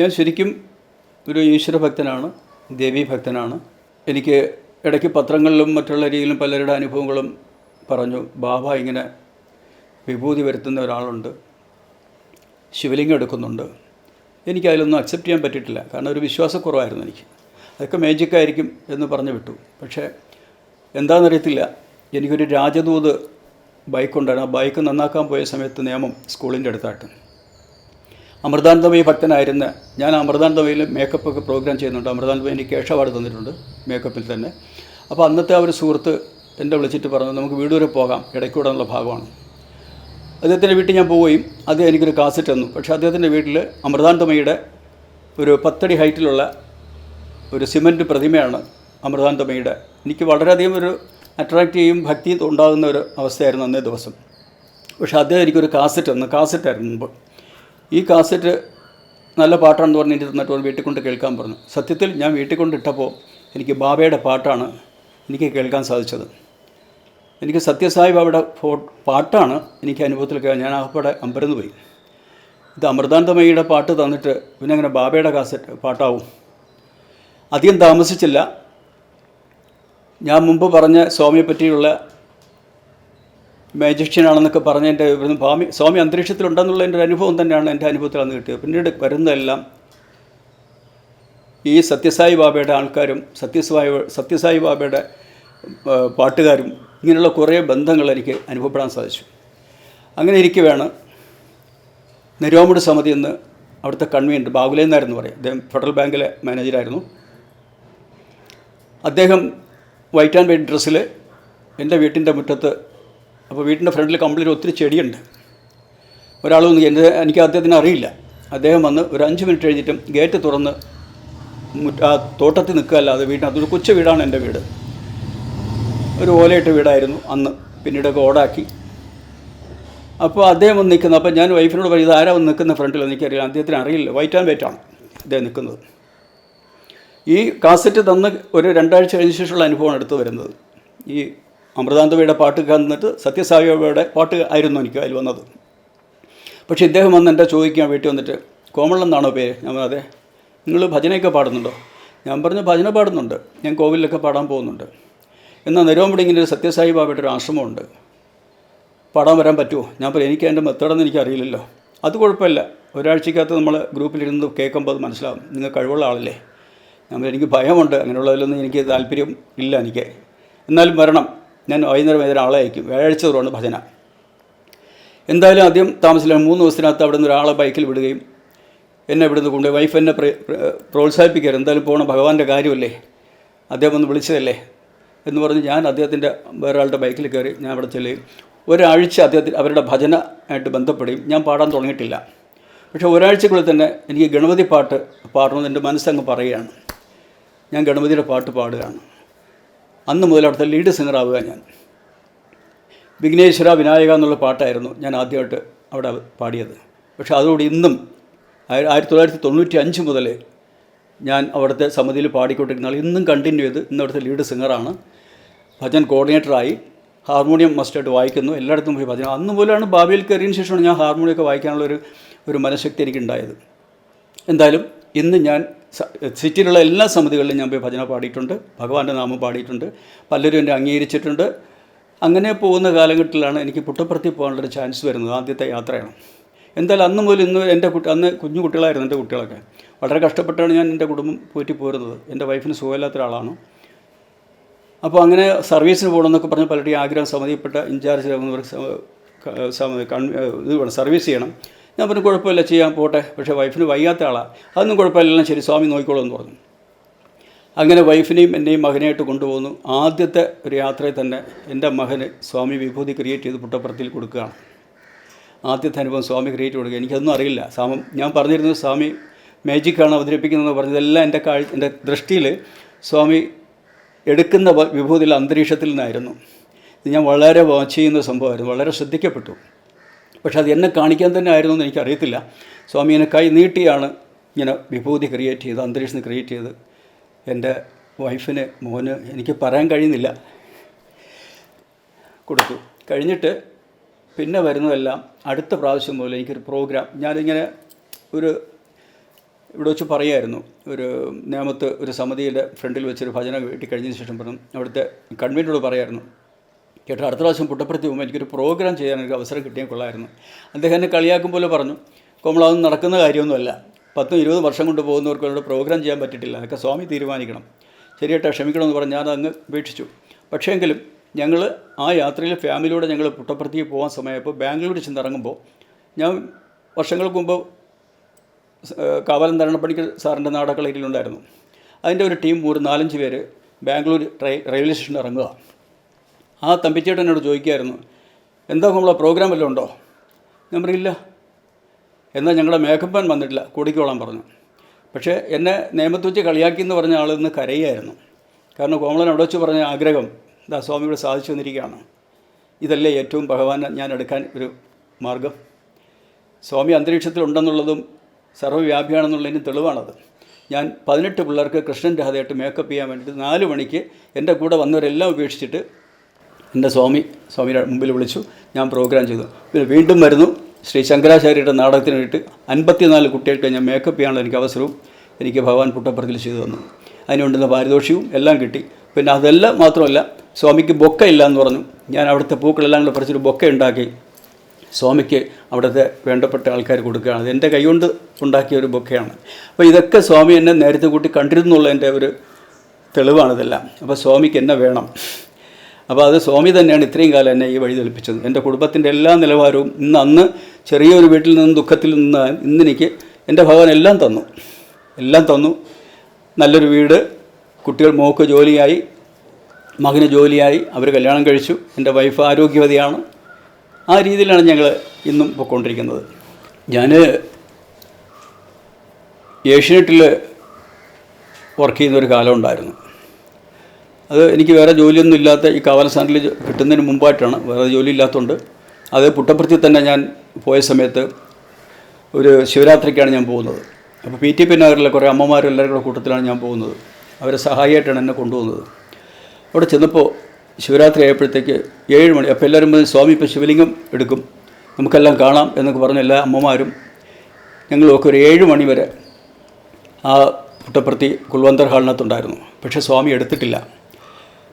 ഞാൻ ശരിക്കും ഒരു ഈശ്വരഭക്തനാണ് ദേവീഭക്തനാണ്. എനിക്ക് ഇടയ്ക്ക് പത്രങ്ങളിലും മറ്റുള്ള രീതിയിലും പലരുടെ അനുഭവങ്ങളും പറഞ്ഞു. ബാബ ഇങ്ങനെ വിഭൂതി വരുത്തുന്ന ഒരാളുണ്ട്. ശിവലിംഗം എടുക്കുന്നുണ്ട്. എനിക്ക് അതിലൊന്നും അക്സെപ്റ്റ് ചെയ്യാൻ പറ്റിയിട്ടില്ല. കാരണം ഒരു വിശ്വാസക്കുറവായിരുന്നു എനിക്ക്. അതൊക്കെ മേജിക്കായിരിക്കും എന്ന് പറഞ്ഞു വിട്ടു. പക്ഷേ എന്താണെന്നറിയത്തില്ല. എനിക്കൊരു രാജദൂത് ബൈക്കുണ്ടായിരുന്നു ആ ബൈക്ക് നന്നാക്കാൻ പോയ സമയത്ത് നിയമം സ്കൂളിന്റെ അടുത്തായിട്ട്. അമൃതാനന്ദമയി ഭക്തനായിരുന്ന ഞാൻ അമൃതാനന്ദമയിൽ മേക്കപ്പ് ഒക്കെ പ്രോഗ്രാം ചെയ്യുന്നുണ്ട്. അമൃതാനന്ദമയി എനിക്ക് ക്യാഷ് അവാർഡ് തന്നിട്ടുണ്ട് മേക്കപ്പിൽ തന്നെ. അപ്പോൾ അന്നത്തെ ആ ഒരു സുഹൃത്ത് എന്നെ വിളിച്ചിട്ട് പറഞ്ഞു നമുക്ക് വീട് വരെ പോകാം. ഇടയ്ക്കൂടെ ഭാഗമാണ്. അദ്ദേഹത്തിന്റെ വീട്ടിൽ ഞാൻ പോവുകയും അദ്ദേഹം എനിക്കൊരു കാസറ്റ് തന്നു. പക്ഷേ അദ്ദേഹത്തിന്റെ വീട്ടിൽ അമൃതാനന്ദമയുടെ ഒരു പത്തടി ഹൈറ്റിലുള്ള ഒരു സിമന്റ് പ്രതിമയാണ് അമൃതാനന്ദമയുടെ എനിക്ക് വളരെയധികം ഒരു അട്രാക്റ്റ് ചെയ്യും ഭക്തി ഉണ്ടാകുന്ന ഒരു അവസ്ഥയായിരുന്നു അന്നേ ദിവസം. പക്ഷേ അദ്ദേഹം എനിക്കൊരു കാസറ്റ് തന്നു. കാസറ്റായിരുന്നു മുമ്പ്. ഈ കാസറ്റ് നല്ല പാട്ടാണെന്ന് പറഞ്ഞ് എനിക്ക് തന്നിട്ട് വീട്ടിൽ കൊണ്ട് കേൾക്കാൻ പറഞ്ഞു. സത്യത്തിൽ ഞാൻ വീട്ടിൽ കൊണ്ടിട്ടപ്പോൾ എനിക്ക് ബാബയുടെ പാട്ടാണ് എനിക്ക് കേൾക്കാൻ സാധിച്ചത്. എനിക്ക് സത്യസായി ബാബയുടെ ഫോ പാട്ടാണ് എനിക്ക് അനുഭവത്തിൽ ഞാൻ അവിടെ അമ്പരന്ന് പോയി. ഇത് അമൃതാനന്ദമയിയുടെ പാട്ട് തന്നിട്ട് പിന്നെ അങ്ങനെ ബാബയുടെ കാസറ്റ് പാട്ടാവും. അധികം താമസിച്ചില്ല. ഞാൻ മുമ്പ് പറഞ്ഞ സ്വാമിയെ പറ്റിയുള്ള മാജിഷ്യനാണെന്നൊക്കെ പറഞ്ഞ എന്റെ ഇവിടുന്ന് സ്വാമി സ്വാമി അന്തരീക്ഷത്തിലുണ്ടെന്നുള്ള എന്റെ അനുഭവം തന്നെയാണ് എന്റെ അനുഭവത്തിൽ അന്ന് കിട്ടിയത്. പിന്നീട് വരുന്നതെല്ലാം ഈ സത്യസായി ബാബയുടെ ആൾക്കാരും സത്യസായി സത്യസായി ബാബയുടെ പാട്ടുകാരും ഇങ്ങനെയുള്ള കുറേ ബന്ധങ്ങൾ എനിക്ക് അനുഭവപ്പെടാൻ സാധിച്ചു. അങ്ങനെ ഇരിക്കുകയാണ് നിരോമുട് സമിതി എന്ന് അവിടുത്തെ കൺവീനർ ബാഗുലേ എന്നായിരുന്നു പറയും. അദ്ദേഹം ഫെഡറൽ ബാങ്കിലെ മാനേജരായിരുന്നു. അദ്ദേഹം വൈറ്റ് ആൻഡ് വൈറ്റ് ഡ്രസ്സിൽ എന്റെ വീട്ടിന്റെ മുറ്റത്ത് അപ്പോൾ വീട്ടിന്റെ ഫ്രണ്ടിൽ കംപ്ലീറ്റ് ഒത്തിരി ചെടിയുണ്ട്. ഒരാൾ വന്ന് എന്റെ എനിക്ക് അദ്ദേഹത്തിന് അറിയില്ല. അദ്ദേഹം വന്ന് ഒരു അഞ്ച് മിനിറ്റ് കഴിഞ്ഞിട്ടും ഗേറ്റ് തുറന്ന് ആ തോട്ടത്തിൽ നിൽക്കുകയല്ലാതെ വീട്ടിന് അതൊരു കൊച്ചു വീടാണ് എന്റെ വീട്. ഒരു ഓലയിട്ട വീടായിരുന്നു അന്ന്. പിന്നീടൊക്കെ ഓടാക്കി. അപ്പോൾ അദ്ദേഹം വന്ന് നിൽക്കുന്നത് അപ്പോൾ ഞാൻ വൈഫിനോട് പറയും ഇത് ആരാ വന്ന് നിൽക്കുന്ന ഫ്രണ്ടിൽ? എനിക്കറിയില്ല. അദ്ദേഹത്തിന് അറിയില്ല. വൈറ്റ് ആൻഡ് വൈറ്റ് ആണ് അദ്ദേഹം നിൽക്കുന്നത്. ഈ കാസറ്റ് തന്ന് ഒരു രണ്ടാഴ്ച കഴിഞ്ഞ ശേഷമുള്ള അനുഭവമാണ് എടുത്തു വരുന്നത്. ഈ അമൃതാനന്ദവയുടെ പാട്ട് കന്നിട്ട് സത്യസായിബാബയുടെ പാട്ട് ആയിരുന്നു എനിക്ക് അതിൽ വന്നത്. പക്ഷേ ഇദ്ദേഹം വന്ന് എന്റെ ചോദിക്കാൻ വീട്ടിൽ വന്നിട്ട് കോമളം എന്നാണോ പേര്? ഞാൻ അതെ. നിങ്ങൾ ഭജനയൊക്കെ പാടുന്നുണ്ടോ? ഞാൻ പറഞ്ഞു ഭജന പാടുന്നുണ്ട്. ഞാൻ കോവിലൊക്കെ പാടാൻ പോകുന്നുണ്ട്. എന്നാൽ നിരോമ്പടി ഇങ്ങനെ ഒരു സത്യസായി ബാബയുടെ ഒരു ആശ്രമമുണ്ട്. പാടാൻ വരാൻ പറ്റുമോ? ഞാൻ പറഞ്ഞു എനിക്ക് എന്റെ മെത്തേഡെന്ന് എനിക്ക് അറിയില്ലല്ലോ. അത് കുഴപ്പമില്ല. ഒരാഴ്ചക്കകത്ത് നമ്മൾ ഗ്രൂപ്പിലിരുന്ന് കേൾക്കുമ്പോൾ അത് മനസ്സിലാവും. നിങ്ങൾ കഴിവുള്ള ആളല്ലേ? ഞാൻ എനിക്ക് ഭയമുണ്ട്. അങ്ങനെയുള്ളതിലൊന്നും എനിക്ക് താല്പര്യം ഇല്ല എനിക്ക്. എന്നാലും വരണം. ഞാൻ വൈകുന്നേരം വൈകുന്നേരം ആളെ അയക്കും. വ്യാഴാഴ്ച തോറുണ്ട് ഭജന. എന്തായാലും ആദ്യം താമസിച്ചില്ല മൂന്ന് ദിവസത്തിനകത്ത് അവിടെ നിന്ന് ഒരാളെ ബൈക്കിൽ വിടുകയും എന്നെ ഇവിടുന്ന് കൊണ്ടുപോയി. വൈഫ് എന്നെ പ്ര- പ്ര- പ്രോത്സാഹിപ്പിക്കരുത് എന്തായാലും പോകണം ഭഗവാന്റെ കാര്യമല്ലേ? അദ്ദേഹം ഒന്ന് വിളിച്ചതല്ലേ? എന്ന് പറഞ്ഞ് ഞാൻ അദ്ദേഹത്തിന്റെ വേറൊരാളുടെ ബൈക്കിൽ കയറി ഞാൻ അവിടെ ചെല്ലുകയും ഒരാഴ്ച അദ്ദേഹത്തിന് അവരുടെ ഭജന ആയിട്ട് ബന്ധപ്പെടുകയും ഞാൻ പാടാൻ തുടങ്ങിയിട്ടില്ല. പക്ഷേ ഒരാഴ്ചക്കുള്ളിൽ തന്നെ എനിക്ക് ഗണപതി പാട്ട് പാടണമെന്ന് എന്റെ മനസ്സങ്ങ് പറയുകയാണ്. ഞാൻ ഗണപതിയുടെ പാട്ട് പാടുകയാണ്. അന്ന് മുതൽ അവിടുത്തെ ലീഡ് സിംഗർ ആവുക ഞാൻ. വിഘ്നേശ്വര വിനായക എന്നുള്ള പാട്ടായിരുന്നു ഞാൻ ആദ്യമായിട്ട് അവിടെ പാടിയത്. പക്ഷേ അതോട് ഇന്നും ആയിര- ആയിരത്തി തൊള്ളായിരത്തി തൊണ്ണൂറ്റി അഞ്ച് മുതൽ ഞാൻ അവിടുത്തെ സമിതിയിൽ പാടിക്കൊണ്ടിരുന്ന ഇന്നും കണ്ടിന്യൂ ചെയ്ത് ഇന്ന് അവിടുത്തെ ലീഡ് സിംഗറാണ് ഭജൻ കോർഡിനേറ്ററായി ഹാർമോണിയം മസ്റ്റായിട്ട് വായിക്കുന്നു. എല്ലായിടത്തും പോയി ഭജന. അന്ന് മുതലാണ് ഭാവിയിൽ കയറിയതിന് ശേഷമാണ് ഞാൻ ഹാർമോണിയൊക്കെ വായിക്കാനുള്ളൊരു ഒരു മനഃശക്തി എനിക്കുണ്ടായത്. എന്തായാലും ഇന്ന് ഞാൻ സിറ്റിയിലുള്ള എല്ലാ സമിതികളിലും ഞാൻ പോയി ഭജന പാടിയിട്ടുണ്ട് ഭഗവാന്റെ നാമം പാടിയിട്ടുണ്ട് പലരും എന്നെ അംഗീകരിച്ചിട്ടുണ്ട്. അങ്ങനെ പോകുന്ന കാലഘട്ടത്തിലാണ് എനിക്ക് പുട്ടപ്പുറത്തിൽ പോകാനുള്ളൊരു ചാൻസ് വരുന്നത് ആദ്യത്തെ യാത്രയാണ്. എന്തായാലും അന്ന് മുതൽ ഇന്ന് എന്റെ കുട്ടി അന്ന് കുഞ്ഞു കുട്ടികളായിരുന്നു എന്റെ കുട്ടികളൊക്കെ. വളരെ കഷ്ടപ്പെട്ടാണ് ഞാൻ എന്റെ കുടുംബം പോറ്റി പോരുന്നത്. എന്റെ വൈഫിന് സുഖമില്ലാത്ത ഒരാളാണ്. അപ്പോൾ അങ്ങനെ സർവീസിന് പോകണമെന്നൊക്കെ പറഞ്ഞ് പലരുടെയും ആഗ്രഹം സമ്മതിപ്പെട്ട ഇൻചാർജ് ആകുന്നവർ സ- ക- സമ- ഇത് വേണം സർവീസ് ചെയ്യണം. ഞാൻ പറഞ്ഞു കുഴപ്പമില്ല ചെയ്യാൻ പോട്ടെ. പക്ഷേ വൈഫിന് വയ്യാത്ത ആളാണ് അതൊന്നും കുഴപ്പമില്ല എല്ലാം ശരി സ്വാമി നോക്കിക്കോളൂ എന്ന് പറഞ്ഞു. അങ്ങനെ വൈഫിനെയും എന്നെയും മകനെയായിട്ട് കൊണ്ടുപോകുന്നു. ആദ്യത്തെ ഒരു യാത്രയിൽ തന്നെ എന്റെ മകന് സ്വാമി വിഭൂതി ക്രിയേറ്റ് ചെയ്ത് പുട്ടപ്പുറത്തിൽ കൊടുക്കുകയാണ്. ആദ്യത്തെ അനുഭവം സ്വാമി ക്രിയേറ്റ് കൊടുക്കുക. എനിക്കതൊന്നും അറിയില്ല. സ്വാമി ഞാൻ പറഞ്ഞിരുന്നത് സ്വാമി മാജിക്കാണ് അവതരിപ്പിക്കുന്നതെന്ന് പറഞ്ഞതെല്ലാം എന്റെ കാഴ്ച എന്റെ ദൃഷ്ടിയിൽ സ്വാമി എടുക്കുന്ന വിഭൂതിയിൽ അന്തരീക്ഷത്തിൽ നിന്നായിരുന്നു. ഇത് ഞാൻ വളരെ വാച്ച് ചെയ്യുന്ന സംഭവമായിരുന്നു. വളരെ ശ്രദ്ധിക്കപ്പെട്ടു. പക്ഷെ അത് എന്നെ കാണിക്കാൻ തന്നെ ആയിരുന്നു എന്ന് എനിക്കറിയത്തില്ല. സ്വാമി എന്നെ കൈ നീട്ടിയാണ് ഇങ്ങനെ വിഭൂതി ക്രിയേറ്റ് ചെയ്ത് അന്തരീക്ഷം ക്രിയേറ്റ് ചെയ്ത് എന്റെ വൈഫിന് മോന് എനിക്ക് പറയാൻ കഴിയുന്നില്ല. കൊടുത്തു. കഴിഞ്ഞിട്ട് പിന്നെ വരുന്നതെല്ലാം അടുത്ത പ്രാവശ്യം മുതൽ എനിക്കൊരു പ്രോഗ്രാം ഞാനിങ്ങനെ ഒരു ഇവിടെ വെച്ച് പറയായിരുന്നു. ഒരു നേമത്ത് ഒരു സമിതിയുടെ ഫ്രണ്ടിൽ വെച്ചൊരു ഭജന കിട്ടി കഴിഞ്ഞതിന് ശേഷം പറഞ്ഞു അവിടുത്തെ കൺവീനറോട് പറയായിരുന്നു. ചേട്ടാ അടുത്ത പ്രാവശ്യം പുട്ടപ്പുറത്ത് പോകുമ്പോൾ എനിക്കൊരു പ്രോഗ്രാം ചെയ്യാൻ എനിക്ക് അവസരം കിട്ടിയാൽ കൊള്ളായിരുന്നു. അദ്ദേഹം എന്നെ കളിയാക്കും പോലെ പറഞ്ഞു കോമള അതൊന്നും നടക്കുന്ന കാര്യമൊന്നുമല്ല. പത്തും ഇരുപതും വർഷം കൊണ്ട് പോകുന്നവർക്ക് അവരുടെ പ്രോഗ്രാം ചെയ്യാൻ പറ്റിയിട്ടില്ല. അതൊക്കെ സ്വാമി തീരുമാനിക്കണം. ശരിയേട്ടാ ക്ഷമിക്കണമെന്ന് പറഞ്ഞ് ഞാൻ അങ്ങ് ഉപേക്ഷിച്ചു. പക്ഷേങ്കിലും ഞങ്ങൾ ആ യാത്രയിൽ ഫാമിലിയോടെ ഞങ്ങൾ പുട്ടപ്പുറത്തേക്ക് പോകാൻ സമയപ്പോൾ ബാംഗ്ലൂരിൽ ചെന്നിറങ്ങുമ്പോൾ ഞാൻ വർഷങ്ങൾക്ക് മുമ്പ് കാവലം തരണപ്പണിക്കൽ സാറിന്റെ നാടകളയിലുണ്ടായിരുന്നു അതിന്റെ ഒരു ടീം ഒരു നാലഞ്ച് പേര് ബാംഗ്ലൂർ റെയിൽവേ സ്റ്റേഷനിൽ ഇറങ്ങുക. ആ തമ്പിച്ചേട്ടൻ എന്നോട് ചോദിക്കുമായിരുന്നു എന്താ നമ്മളെ പ്രോഗ്രാം വല്ലതും ഉണ്ടോ? ഞാൻ പറയില്ല എന്നാൽ ഞങ്ങളുടെ മേക്കപ്പ് മാൻ വന്നിട്ടില്ല കൂടിക്കോളാൻ പറഞ്ഞു. പക്ഷേ എന്നെ നിയമത്ത് വെച്ച് കളിയാക്കി എന്ന് പറഞ്ഞ ആൾ ഇന്ന് കരയായിരുന്നു. കാരണം കോമളൻ അവിടെ വെച്ച് പറഞ്ഞ ആഗ്രഹം ഇതാ സ്വാമിയുടെ സാധിച്ചു വന്നിരിക്കുകയാണ്. ഇതല്ലേ ഏറ്റവും ഭഗവാനെ ഞാൻ എടുക്കാൻ ഒരു മാർഗം? സ്വാമി അന്തരീക്ഷത്തിലുണ്ടെന്നുള്ളതും സർവവ്യാപിയാണെന്നുള്ളതിന് തെളിവാണത്. ഞാൻ പതിനെട്ട് പിള്ളേർക്ക് കൃഷ്ണൻ രാധയായിട്ട് മേക്കപ്പ് ചെയ്യാൻ വേണ്ടിയിട്ട് നാല് മണിക്ക് എന്റെ കൂടെ വന്നവരെല്ലാം ഉപേക്ഷിച്ചിട്ട് എന്റെ സ്വാമി സ്വാമിയുടെ മുമ്പിൽ വിളിച്ചു. ഞാൻ പ്രോഗ്രാം ചെയ്തു. പിന്നെ വീണ്ടും വരുന്നു. ശ്രീ ശങ്കരാചാര്യയുടെ നാടകത്തിന് വേണ്ടിയിട്ട് അൻപത്തിനാല് കുട്ടികൾക്ക് ഞാൻ മേക്കപ്പ് ചെയ്യാനുള്ള എനിക്ക് അവസരവും എനിക്ക് ഭഗവാൻ പുട്ടപ്പുറത്തിൽ ചെയ്തു തന്നു. അതിനുണ്ടെന്ന പാരിതോഷികവും എല്ലാം കിട്ടി. പിന്നെ അതെല്ലാം മാത്രമല്ല സ്വാമിക്ക് ബൊക്ക ഇല്ല എന്ന് പറഞ്ഞു. ഞാൻ അവിടുത്തെ പൂക്കളെല്ലാം കൂടെ പറിച്ചൊരു ബൊക്ക ഉണ്ടാക്കി സ്വാമിക്ക് അവിടുത്തെ വേണ്ടപ്പെട്ട ആൾക്കാർ കൊടുക്കുകയാണ്. അത് എന്റെ കൈകൊണ്ട് ഉണ്ടാക്കിയ ഒരു ബൊക്കയാണ്. അപ്പോൾ ഇതൊക്കെ സ്വാമി എന്നെ നേരത്തെ കൂട്ടി കണ്ടിരുന്നുള്ളതിന്റെ ഒരു തെളിവാണിതെല്ലാം അപ്പോൾ സ്വാമിക്ക് എന്നെ വേണം. അപ്പോൾ അത് സ്വാമി തന്നെയാണ് ഇത്രയും കാലം എന്നെ ഈ വഴി തെളിപ്പിച്ചത് എന്റെ കുടുംബത്തിന്റെ എല്ലാ നിലവാരവും ഇന്ന് അന്ന് ചെറിയൊരു വീട്ടിൽ നിന്ന് ദുഃഖത്തിൽ നിന്ന് ഇന്നെനിക്ക് എന്റെ ഭഗവാൻ എല്ലാം തന്നു. എല്ലാം തന്നു. നല്ലൊരു വീട് കുട്ടികൾ മോക്ക് ജോലിയായി മകന് ജോലിയായി അവർ കല്യാണം കഴിച്ചു എന്റെ വൈഫ് ആരോഗ്യവതിയാണ്. ആ രീതിയിലാണ് ഞങ്ങൾ ഇന്നും പോയിക്കൊണ്ടിരിക്കുന്നത് ഞാൻ ഏഷ്യനെറ്റിൽ വർക്ക് ചെയ്യുന്ന ഒരു കാലം ഉണ്ടായിരുന്നു. അത് എനിക്ക് വേറെ ജോലിയൊന്നും ഇല്ലാത്ത ഈ കാവൽസ്ഥാനിൽ കിട്ടുന്നതിന് മുമ്പായിട്ടാണ് വേറെ ജോലി ഇല്ലാത്തതുകൊണ്ട്. അത് പുട്ടപ്പുറത്തിൽ തന്നെ ഞാൻ പോയ സമയത്ത് ഒരു ശിവരാത്രിക്കാണ് ഞാൻ പോകുന്നത്. അപ്പോൾ പി ടി പി നഗറിലെ കുറേ അമ്മമാരും എല്ലാവരും കൂടെ കൂട്ടത്തിലാണ് ഞാൻ പോകുന്നത്. അവരെ സഹായിയായിട്ടാണ് എന്നെ കൊണ്ടുപോകുന്നത്. അവിടെ ചെന്നപ്പോൾ ശിവരാത്രി ആയപ്പോഴത്തേക്ക് ഏഴ് മണി അപ്പോൾ എല്ലാവരും സ്വാമി ഇപ്പോൾ ശിവലിംഗം എടുക്കും നമുക്കെല്ലാം കാണാം എന്നൊക്കെ പറഞ്ഞ എല്ലാ അമ്മമാരും ഞങ്ങളൊക്കെ ഒരു ഏഴ് മണി വരെ ആ പുട്ടപ്പുറത്തി കുൽവന്തർ ഹാളിനകത്തുണ്ടായിരുന്നു. പക്ഷേ സ്വാമി എടുത്തിട്ടില്ല.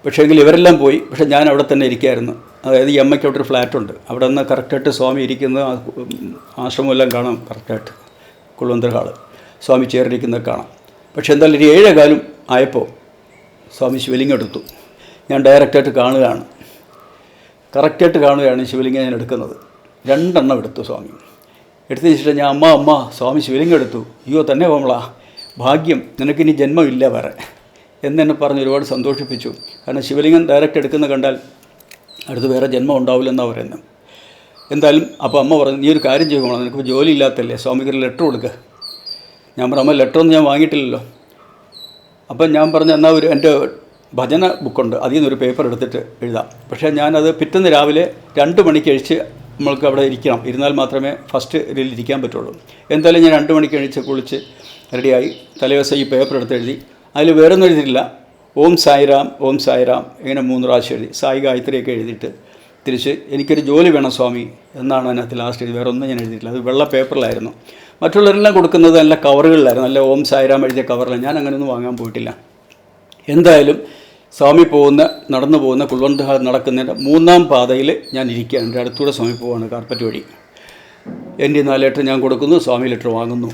പക്ഷേ എങ്കിൽ ഇവരെല്ലാം പോയി. പക്ഷേ ഞാൻ അവിടെ തന്നെ ഇരിക്കുകയായിരുന്നു അതായത് ഈ അമ്മയ്ക്ക് അവിടെ ഒരു ഫ്ലാറ്റുണ്ട്. അവിടെ നിന്ന് കറക്റ്റായിട്ട് സ്വാമി ഇരിക്കുന്ന ആശ്രമമെല്ലാം കാണാം കറക്റ്റായിട്ട്. കുൽവന്തർ ഹാൾ. സ്വാമി ചേർന്നിരിക്കുന്നത് കാണാം. പക്ഷേ എന്തായാലും ഒരു ഏഴേകാലം ആയപ്പോൾ സ്വാമി ശിവലിംഗം എടുത്തു. ഞാൻ ഡയറക്റ്റായിട്ട് കാണുകയാണ്. കറക്റ്റായിട്ട് കാണുകയാണ് ശിവലിംഗം ഞാൻ എടുക്കുന്നത്. രണ്ടെണ്ണം എടുത്തു സ്വാമി. എടുത്തതിന് ശേഷം ഞാൻ അമ്മ അമ്മ സ്വാമി ശിവലിംഗം എടുത്തു. അയ്യോ തന്നെ കോമള. ഭാഗ്യം നിനക്കിനി ജന്മമില്ല വേറെ. എന്നെന്നെ പറഞ്ഞ് ഒരുപാട് സന്തോഷിപ്പിച്ചു. കാരണം ശിവലിംഗം ഡയറക്റ്റ് എടുക്കുന്ന കണ്ടാൽ അടുത്ത് വേറെ ജന്മം ഉണ്ടാവില്ലെന്നാണ് പറയുന്നത് എന്തായാലും അപ്പോൾ അമ്മ പറഞ്ഞു നീ ഒരു കാര്യം ചെയ്യുമ്പോൾ നിനക്ക് ജോലി ഇല്ലാത്തല്ലേ സ്വാമിക്ക് ഒരു ലെറ്റർ കൊടുക്കുക ഞാൻ പറഞ്ഞു അമ്മ ലെറ്ററൊന്നും ഞാൻ വാങ്ങിയിട്ടില്ലല്ലോ. അപ്പം ഞാൻ പറഞ്ഞു എന്നാൽ ഒരു എന്റെ ഭജന ബുക്കുണ്ട് അതിൽ നിന്നൊരു പേപ്പർ എടുത്തിട്ട് എഴുതാം. പക്ഷേ ഞാനത് പിറ്റേന്ന് രാവിലെ രണ്ട് മണിക്ക് കഴിച്ച് നമ്മൾക്ക് അവിടെ ഇരിക്കണം. ഇരുന്നാൽ മാത്രമേ ഫസ്റ്റ് ഇതിൽ ഇരിക്കാൻ പറ്റുള്ളൂ. എന്തായാലും ഞാൻ രണ്ട് മണിക്ക് കഴിച്ച് കുളിച്ച് റെഡിയായി തലേദിവസം ഈ പേപ്പർ എടുത്ത് എഴുതി അതിൽ വേറൊന്നും എഴുതിയിട്ടില്ല. ഓം സായിറാം ഓം സായിറാം ഇങ്ങനെ മൂന്ന് പ്രാവശ്യം എഴുതി. സായി ഗായത്രിയൊക്കെ എഴുതിയിട്ട് തിരിച്ച് എനിക്കൊരു ജോലി വേണം സ്വാമി എന്നാണ് അതിനകത്ത് ലാസ്റ്റ് എഴുതി. വേറെ ഒന്നും ഞാൻ എഴുതിയിട്ടില്ല. അത് വെള്ള പേപ്പറിലായിരുന്നു. മറ്റുള്ളവരെല്ലാം കൊടുക്കുന്നത് നല്ല കവറുകളിലായിരുന്നു. നല്ല ഓം സായിറാം എഴുതിയ കവറിലാണ് ഞാൻ അങ്ങനെയൊന്നും വാങ്ങാൻ പോയിട്ടില്ല. എന്തായാലും സ്വാമി പോകുന്ന നടന്നു പോകുന്ന കുൾവന്ത നടക്കുന്നതിന്റെ മൂന്നാം പാതയിൽ ഞാൻ ഇരിക്കുകയാണ്. എന്റെ അടുത്തൂടെ സ്വാമി പോവാണ് കാർപ്പറ്റ് വഴി. എന്റെ നാല് ലെറ്റർ ഞാൻ കൊടുക്കുന്നു. സ്വാമി ലെറ്റർ വാങ്ങുന്നു.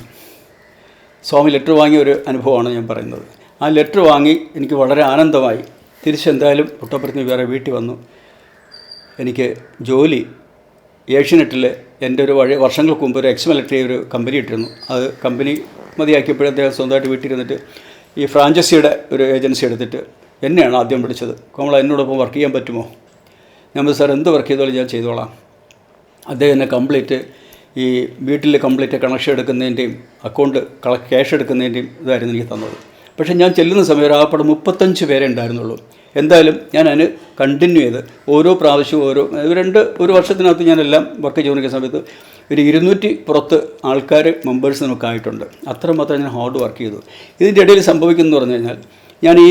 സ്വാമി ലെറ്റർ വാങ്ങിയ ഒരു അനുഭവമാണ് ഞാൻ പറയുന്നത്. ആ ലെറ്റർ വാങ്ങി എനിക്ക് വളരെ ആനന്ദമായി. തിരിച്ചെന്തായാലും പുട്ടപ്പുറത്ത് വേറെ വീട്ടിൽ വന്നു. എനിക്ക് ജോലി ഏഷ്യനെറ്റിൽ എന്റെ ഒരു വഴി വർഷങ്ങൾക്ക് മുമ്പ് ഒരു എക്സ് മിലിറ്ററി ഒരു കമ്പനി ഇട്ടിരുന്നു. അത് കമ്പനി മതിയാക്കിയപ്പോഴേ അദ്ദേഹം സ്വന്തമായിട്ട് വീട്ടിലിരുന്നിട്ട് ഈ ഫ്രാഞ്ചൈസിയുടെ ഒരു ഏജൻസി എടുത്തിട്ട് എന്നെയാണ് ആദ്യം വിളിച്ചത്. കോമള എന്നോടൊപ്പം വർക്ക് ചെയ്യാൻ പറ്റുമോ? ഞാൻ സാർ എന്ത് വർക്ക് ചെയ്തോളും ഞാൻ ചെയ്തോളാം. അദ്ദേഹം എന്നെ കംപ്ലീറ്റ് ഈ വീട്ടിൽ കംപ്ലീറ്റ് കണക്ഷൻ എടുക്കുന്നതിന്റെയും അക്കൗണ്ട് കള ക്യാഷ് എടുക്കുന്നതിന്റെയും ഇതായിരുന്നു എനിക്ക് തന്നത്. പക്ഷേ ഞാൻ ചെല്ലുന്ന സമയം ഒരു ആകപ്പാടെ മുപ്പത്തഞ്ച് പേരെ ഉണ്ടായിരുന്നുള്ളൂ. എന്തായാലും ഞാൻ അതിന് കണ്ടിന്യൂ ചെയ്ത് ഓരോ പ്രാവശ്യവും ഓരോ രണ്ട് ഒരു വർഷത്തിനകത്ത് ഞാനെല്ലാം വർക്ക് ചെയ്തുകൊണ്ടിരിക്കുന്ന സമയത്ത് ഒരു ഇരുന്നൂറ്റി പുറത്ത് ആൾക്കാർ മെമ്പേഴ്സ് നമുക്ക് ആയിട്ടുണ്ട്. അത്രമാത്രം ഞാൻ ഹാർഡ് വർക്ക് ചെയ്തു. ഇതിന്റെ ഇടയിൽ സംഭവിക്കുന്നതെന്ന് പറഞ്ഞു കഴിഞ്ഞാൽ ഞാൻ ഈ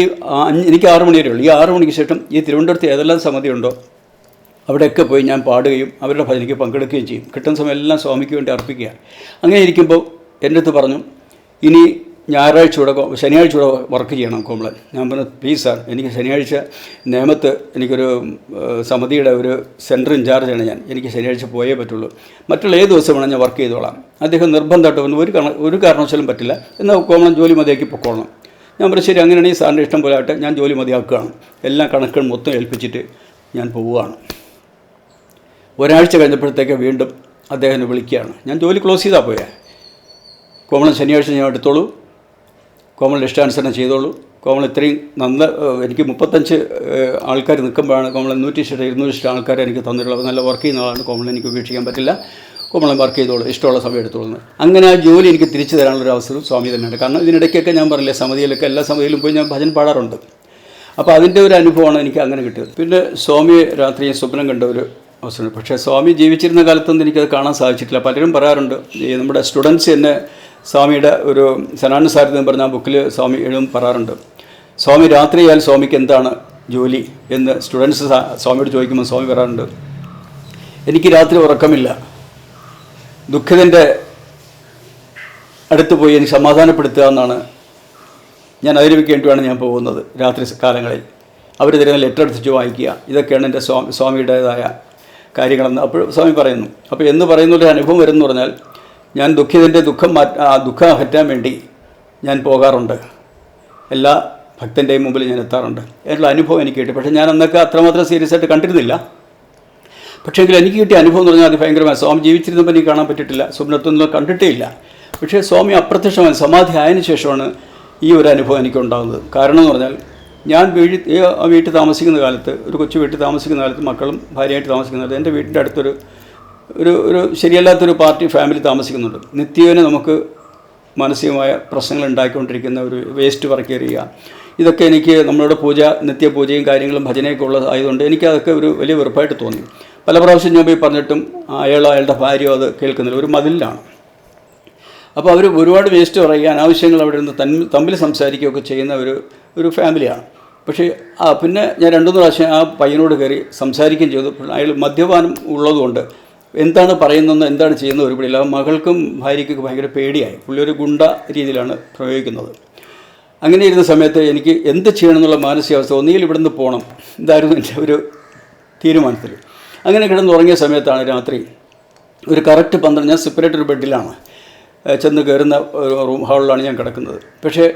എനിക്ക് ആറ് മണി ഉള്ളൂ. ഈ ആറ് മണിക്ക് ശേഷം ഈ തിരുവനന്തപുരത്ത് ഏതെല്ലാം സമിതി ഉണ്ടോ അവിടെയൊക്കെ പോയി ഞാൻ പാടുകയും അവരുടെ ഭജനയ്ക്ക് പങ്കെടുക്കുകയും ചെയ്യും. കിട്ടുന്ന സമയം എല്ലാം സ്വാമിക്ക് വേണ്ടി അർപ്പിക്കുക. അങ്ങനെ ഇരിക്കുമ്പോൾ എന്റെ അടുത്ത് പറഞ്ഞു ഇനി ഞായറാഴ്ച കോ- ശനിയാഴ്ച കൂടെ വർക്ക് ചെയ്യണം കോമളൻ. ഞാൻ പറഞ്ഞു പ്ലീസ് സാർ എനിക്ക് ശനിയാഴ്ച നേമത്ത് എനിക്കൊരു സമിതിയുടെ ഒരു സെന്റർ ഇൻചാർജാണ് ഞാൻ. എനിക്ക് ശനിയാഴ്ച പോയേ പറ്റുള്ളൂ. മറ്റുള്ള ഏത് ദിവസം വേണം ഞാൻ വർക്ക് ചെയ്തോളാം. അദ്ദേഹം നിർബന്ധമായിട്ട് വന്നു ഒരു കാരണം ഒരു കാരണവശാലും പറ്റില്ല. എന്നാൽ കോമളൻ ജോലി മതിയാക്കി പൊക്കോളണം. ഞാൻ പറഞ്ഞു ശരി അങ്ങനെയാണെങ്കിൽ സാറിന്റെ ഇഷ്ടം പോലെ ആയിട്ട് ഞാൻ ജോലി മതിയാക്കുകയാണ്. എല്ലാ കണക്കുകളും മൊത്തം ഏൽപ്പിച്ചിട്ട് ഞാൻ പോവുകയാണ്. ഒരാഴ്ച കഴിഞ്ഞപ്പോഴത്തേക്ക് വീണ്ടും അദ്ദേഹം വിളിക്കുകയാണ്. ഞാൻ ജോലി ക്ലോസ് ചെയ്താൽ പോയേ. കോമളം ശനിയാഴ്ച ഞാൻ എടുത്തോളൂ. കോമൾ ഇഷ്ടാനുസരണം ചെയ്തോളൂ. കോമൾ ഇത്രയും നന്ന എനിക്ക് മുപ്പത്തഞ്ച് ആൾക്കാർ നിൽക്കുമ്പോഴാണ് കോമൾ നൂറ്റി ഇഷ്ടം ഇരുന്നൂറ് ഇഷ്ടം ആൾക്കാർ എനിക്ക് തന്നിട്ടുള്ളത്. നല്ല വർക്ക് ചെയ്യുന്ന ആളാണ് കോമൾ എനിക്ക് ഉപേക്ഷിക്കാൻ പറ്റില്ല. കോമളം വർക്ക് ചെയ്തോളൂ. ഇഷ്ടമുള്ള സമയം എടുത്തോളൂ അങ്ങനെ ആ ജോലി എനിക്ക് തിരിച്ചു തരാനുള്ളൊരു അവസരം സ്വാമി തന്നെയാണ് കാരണം ഇതിനിടയ്ക്കൊക്കെ ഞാൻ പറഞ്ഞില്ലേ സമിതിയിലൊക്കെ എല്ലാ സമിതിയിലും പോയി ഞാൻ ഭജൻ പാടാറുണ്ട്. അപ്പോൾ അതിന്റെ ഒരു അനുഭവമാണ് എനിക്ക് അങ്ങനെ കിട്ടിയത്. പിന്നെ സ്വാമി രാത്രി സ്വപ്നം കണ്ട ഒരു അവസരം. പക്ഷേ സ്വാമി ജീവിച്ചിരുന്ന കാലത്തൊന്നും എനിക്കത് കാണാൻ സാധിച്ചിട്ടില്ല. പലരും പറയാറുണ്ട് ഈ നമ്മുടെ സ്റ്റുഡൻസ് എന്നെ സ്വാമിയുടെ ഒരു സനാന സാരഥി എന്ന് പറഞ്ഞ ബുക്കിൽ സ്വാമി എഴുതും പറയാറുണ്ട്. സ്വാമി രാത്രിയാൽ സ്വാമിക്ക് എന്താണ് ജോലി എന്ന് സ്റ്റുഡൻസ് സ്വാമിയോട് ചോദിക്കുമ്പോൾ സ്വാമി പറയാറുണ്ട്. എനിക്ക് രാത്രി ഉറക്കമില്ല. ദുഃഖിതന്റെ അടുത്ത് പോയി എനിക്ക് സമാധാനപ്പെടുത്തുക എന്നാണ് ഞാൻ അതിന് ഞാൻ പോകുന്നത് രാത്രി കാലങ്ങളിൽ. അവർ തരുന്ന ലെറ്റർ അടുത്ത് വായിക്കുക. ഇതൊക്കെയാണ് എന്റെ സ്വാമി സ്വാമിയുടേതായ കാര്യങ്ങളെന്ന് അപ്പോൾ സ്വാമി പറയുന്നു. അപ്പോൾ എന്ന് പറയുന്ന ഒരു അനുഭവം വരുമെന്ന് പറഞ്ഞാൽ ഞാൻ ദുഃഖിതന്റെ ദുഃഖം മാറ്റാ ദുഃഖം അകറ്റാൻ വേണ്ടി ഞാൻ പോകാറുണ്ട്. എല്ലാ ഭക്തന്റെയും മുമ്പിൽ ഞാൻ എത്താറുണ്ട്. എന്നുള്ള അനുഭവം എനിക്ക് കിട്ടി. പക്ഷേ ഞാൻ അന്നൊക്കെ അത്രമാത്രം സീരിയസ് ആയിട്ട് കണ്ടിരുന്നില്ല. പക്ഷേ എങ്കിൽ എനിക്ക് കിട്ടിയ അനുഭവം എന്ന് പറഞ്ഞാൽ അത് ഭയങ്കരമായി സ്വാമി ജീവിച്ചിരുന്നപ്പോൾ എനിക്ക് കാണാൻ പറ്റിയിട്ടില്ല. സ്വപ്നത്തൊന്നും കണ്ടിട്ടേ ഇല്ല പക്ഷേ സ്വാമി അപ്രത്യക്ഷമായി സമാധി ആയതിനു ശേഷമാണ് ഈ ഒരു അനുഭവം എനിക്ക് ഉണ്ടാകുന്നത് കാരണം എന്ന് പറഞ്ഞാൽ ഞാൻ ആ വീട്ടിൽ താമസിക്കുന്ന കാലത്ത് ഒരു കൊച്ചു വീട്ടിൽ താമസിക്കുന്ന കാലത്ത് മക്കളും ഭാര്യയായിട്ട് താമസിക്കുന്ന കാലത്ത് എന്റെ വീട്ടിന്റെ അടുത്തൊരു ഒരു ഒരു ശരിയല്ലാത്തൊരു പാർട്ടി ഫാമിലി താമസിക്കുന്നുണ്ട്. നിത്യേന നമുക്ക് മാനസികമായ പ്രശ്നങ്ങൾ ഉണ്ടാക്കിക്കൊണ്ടിരിക്കുന്ന ഒരു വേസ്റ്റ് വർക്കേറിയ ഇതൊക്കെ എനിക്ക് നമ്മളുടെ പൂജ നിത്യ പൂജയും കാര്യങ്ങളും ഭജനയൊക്കെ ഉള്ളതായതുകൊണ്ട് എനിക്ക് അതൊക്കെ ഒരു വലിയ വെറുപ്പായിട്ട് തോന്നി. പല പ്രാവശ്യം ഞാൻ പോയി പറഞ്ഞിട്ടും അയാൾ അയാളുടെ ഭാര്യയോ അത് കേൾക്കുന്നില്ല. ഒരു മതിലാണ് അപ്പോൾ അവർ ഒരുപാട് വേസ്റ്റ് പറയുക അനാവശ്യങ്ങൾ അവിടെ നിന്ന് തമ്മിൽ തമ്മിൽ സംസാരിക്കുകയൊക്കെ ചെയ്യുന്ന ഒരു ഒരു ഫാമിലിയാണ്. പക്ഷേ ആ പിന്നെ ഞാൻ രണ്ടു മൂന്ന് പ്രാവശ്യം ആ പയ്യനോട് കയറി സംസാരിക്കുകയും ചെയ്തു. അയാൾ മദ്യപാനം ഉള്ളതുകൊണ്ട് എന്താണ് പറയുന്നതെന്ന് എന്താണ് ചെയ്യുന്നത് ഒരു പിടിയില്ല മകൾക്കും ഭാര്യയ്ക്കൊക്കെ ഭയങ്കര പേടിയായി. പുള്ളി ഒരു ഗുണ്ട രീതിയിലാണ് പ്രയോഗിക്കുന്നത്. അങ്ങനെ ഇരുന്ന സമയത്ത് എനിക്ക് എന്ത് ചെയ്യണം എന്നുള്ള മാനസികാവസ്ഥ ഒന്നുകിൽ ഇവിടുന്ന് പോകണം ഇതായിരുന്നു എന്റെ ഒരു തീരുമാനത്തിൽ. അങ്ങനെ കിടന്നുറങ്ങിയ സമയത്താണ് രാത്രി ഒരു കറക്റ്റ് പന്ത്രണ്ട് ഞാൻ സെപ്പറേറ്റ് ഒരു ബെഡിലാണ്. ചെന്ന് കയറുന്ന റൂം ഹാളിലാണ് ഞാൻ കിടക്കുന്നത്. പക്ഷേ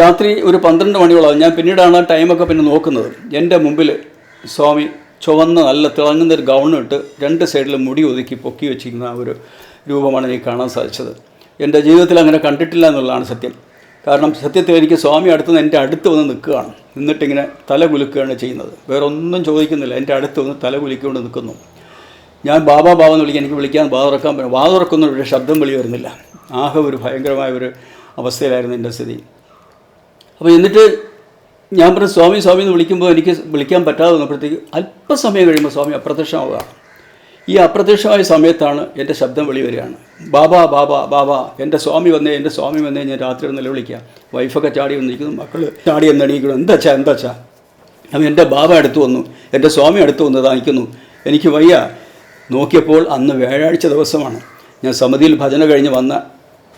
രാത്രി ഒരു പന്ത്രണ്ട് മണിയോളം ഞാൻ പിന്നീടാണ് ടൈമൊക്കെ പിന്നെ നോക്കുന്നത്. എന്റെ മുമ്പിൽ സ്വാമി ചുവന്ന നല്ല തിളങ്ങുന്ന ഒരു ഗൗൺ ഇട്ട് രണ്ട് സൈഡിലും മുടി ഒതുക്കി പൊക്കി വെച്ചിരിക്കുന്ന ആ ഒരു രൂപമാണ് എനിക്ക് കാണാൻ സാധിച്ചത്. എന്റെ ജീവിതത്തിൽ അങ്ങനെ കണ്ടിട്ടില്ല എന്നുള്ളതാണ് സത്യം. കാരണം സത്യത്തിൽ എനിക്ക് സ്വാമി അടുത്ത് നിന്ന് എന്റെ അടുത്ത് വന്ന് നിൽക്കുകയാണ്. എന്നിട്ടിങ്ങനെ തല കുലുക്കുകയാണ് ചെയ്യുന്നത്. വേറെ ഒന്നും ചോദിക്കുന്നില്ല. എന്റെ അടുത്ത് വന്ന് തല കുലുക്കിക്കൊണ്ട് നിൽക്കുന്നു. ഞാൻ ബാബാ ബാബ എന്ന് വിളിക്കാൻ എനിക്ക് വിളിക്കാൻ വാ തുറക്കാൻ പറ്റും വാ തുറക്കുന്ന ഒരു ശബ്ദം വിളി വരുന്നില്ല. ആകെ ഒരു ഭയങ്കരമായ ഒരു അവസ്ഥയിലായിരുന്നു എന്റെ സ്ഥിതി. അപ്പോൾ എന്നിട്ട് ഞാൻ പറഞ്ഞു സ്വാമി സ്വാമി എന്ന് വിളിക്കുമ്പോൾ എനിക്ക് വിളിക്കാൻ പറ്റാതെ വന്നപ്പോഴത്തേക്ക് അല്പസമയം കഴിയുമ്പോൾ സ്വാമി അപ്രത്യക്ഷമാവുക. ഈ അപ്രത്യക്ഷമായ സമയത്താണ് എന്റെ ശബ്ദം വെളി വരികയാണ്. ബാബ ബാബ ബാബ എന്റെ സ്വാമി വന്നേ എന്റെ സ്വാമി വന്നേ ഞാൻ രാത്രി ഒന്ന് നിലവിളിക്കുക വൈഫൊക്കെ ചാടി വന്നിരിക്കുന്നു മക്കൾ ചാടി എന്നെണീക്കുന്നു. എന്താച്ചാ എന്താച്ചാ അപ്പം എന്റെ ബാബ അടുത്ത് വന്നു. എന്റെ സ്വാമി അടുത്ത് വന്ന് താനിക്കുന്നു എനിക്ക് വയ്യ. നോക്കിയപ്പോൾ അന്ന് വ്യാഴാഴ്ച ദിവസമാണ്. ഞാൻ സമിതിയിൽ ഭജന കഴിഞ്ഞ് വന്ന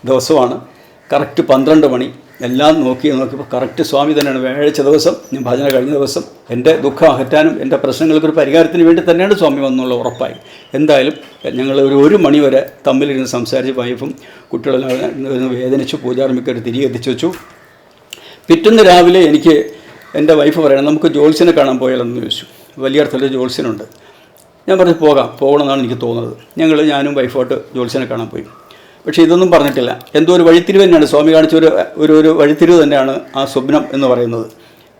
ദിവസമാണ്. കറക്റ്റ് പന്ത്രണ്ട് മണി. എല്ലാം നോക്കി നോക്കിയപ്പോൾ കറക്റ്റ് സ്വാമി തന്നെയാണ്. വ്യാഴാഴ്ച ദിവസം ഞാൻ ഭജന കഴിഞ്ഞ ദിവസം എന്റെ ദുഃഖം അകറ്റാനും എന്റെ പ്രശ്നങ്ങൾക്കൊരു പരിഹാരത്തിന് വേണ്ടി തന്നെയാണ് സ്വാമി വന്നുള്ള ഉറപ്പായി. എന്തായാലും ഞങ്ങൾ ഒരു ഒരു മണി വരെ തമ്മിലിരുന്ന് സംസാരിച്ച് വൈഫും കുട്ടികളെല്ലാം വേദനിച്ചു പൂജാർമിക്കർ തിരികെ എത്തിച്ചു വെച്ചു. പിറ്റേന്ന് രാവിലെ എനിക്ക് എന്റെ വൈഫ് പറയണം നമുക്ക് ജോത്സ്യനെ കാണാൻ പോയാലെന്ന് ചോദിച്ചു. വലിയ അർത്ഥത്തിൽ ജോത്സ്യനുണ്ട് ഞാൻ പറഞ്ഞു പോകാം. പോകണമെന്നാണ് എനിക്ക് തോന്നുന്നത്. ഞങ്ങൾ ഞാനും വൈഫോട്ട് ജോത്സ്യനെ കാണാൻ പോയി. പക്ഷേ ഇതൊന്നും പറഞ്ഞിട്ടില്ല. എന്തോ ഒരു വഴിത്തിരിവ് തന്നെയാണ്. സ്വാമി കാണിച്ച ഒരു ഒരു ഒരു വഴിത്തിരിവ് തന്നെയാണ് ആ സ്വപ്നം എന്ന് പറയുന്നത്.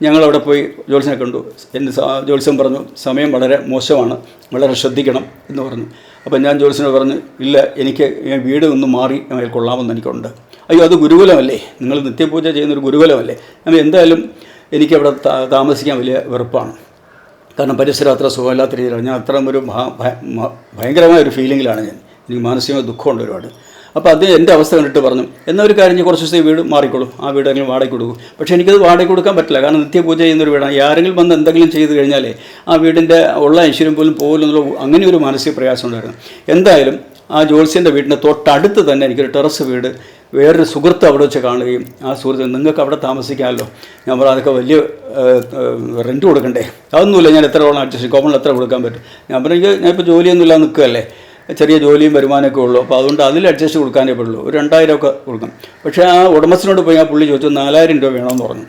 ഞങ്ങളവിടെ പോയി ജോത്സ്യനെ കണ്ടു. എന്റെ ജോത്സ്യം പറഞ്ഞു സമയം വളരെ മോശമാണ്. വളരെ ശ്രദ്ധിക്കണം എന്ന് പറഞ്ഞു. അപ്പം ഞാൻ ജോത്സ്യനോട് പറഞ്ഞു ഇല്ല എനിക്ക് വീട് ഒന്ന് മാറി അതിൽ കൊള്ളാമെന്ന് എനിക്കുണ്ട്. അയ്യോ അത് ഗുരുകുലമല്ലേ? നിങ്ങൾ നിത്യപൂജ ചെയ്യുന്നൊരു ഗുരുകുലമല്ലേ? അപ്പം എന്തായാലും എനിക്ക് അവിടെ താമസിക്കാൻ വലിയ വെറുപ്പാണ്. കാരണം പരിസരം അത്ര സുഖമില്ലാത്ത രീതിയിലാണ്. ഞാൻ അത്ര ഒരു ഭയങ്കരമായ ഒരു ഫീലിങ്ങിലാണ് ഞാൻ. എനിക്ക് മാനസികമായ ദുഃഖമുണ്ട് ഒരുപാട്. അപ്പോൾ അത് എന്റെ അവസ്ഥ കണ്ടിട്ട് പറഞ്ഞു. എന്നൊരു കാര്യം ഞാൻ കുറച്ച് ദിവസം ഈ വീട് മാറിക്കോളൂ. ആ വീട് എങ്കിലും വാടകയ്ക്ക് കൊടുക്കും. പക്ഷേ എനിക്കത് വാടകയ്ക്ക് കൊടുക്കാൻ പറ്റില്ല. കാരണം നിത്യപൂജ ചെയ്യുന്നൊരു വീടാണ്. ആരെങ്കിലും വന്ന് എന്തെങ്കിലും ചെയ്ത് കഴിഞ്ഞാലേ ആ വീടിന്റെ ഉള്ള ഐശ്വര്യം പോലും പോകില്ലെന്നുള്ള അങ്ങനെ ഒരു മാനസിക പ്രയാസം ഉണ്ടായിരുന്നു. എന്തായാലും ആ ജോത്സ്യന്റെ വീടിന്റെ തൊട്ടടുത്ത് തന്നെ എനിക്കൊരു ടെറസ് വീട് വേറൊരു സുഹൃത്ത് അവിടെ വെച്ച് കാണുകയും ആ സുഹൃത്ത് നിങ്ങൾക്ക് അവിടെ താമസിക്കാമല്ലോ. ഞാൻ പറഞ്ഞു അതൊക്കെ വലിയ റെന്റ് കൊടുക്കണ്ടേ? അതൊന്നുമില്ല. ഞാൻ എത്ര ഓണം അഡ്ജസ്റ്റ് കോമണിൽ എത്ര കൊടുക്കാൻ പറ്റും? ഞാൻ പറഞ്ഞു "എനിക്ക് ഞാൻ ഇപ്പോൾ ജോലിയൊന്നുമില്ല നിൽക്കുകയല്ലേ? ചെറിയ ജോലിയും വരുമാനമൊക്കെ ഉള്ളൂ. അപ്പോൾ അതുകൊണ്ട് അതിൽ അഡ്ജസ്റ്റ് കൊടുക്കാനേ പറ്റുള്ളൂ. ഒരു രണ്ടായിരം ഒക്കെ കൊടുക്കാം പക്ഷേ ആ ഉടമസ്ഥനോട് പോയി ആ പുള്ളി ചോദിച്ചു നാലായിരം രൂപ വേണമെന്ന് പറഞ്ഞു.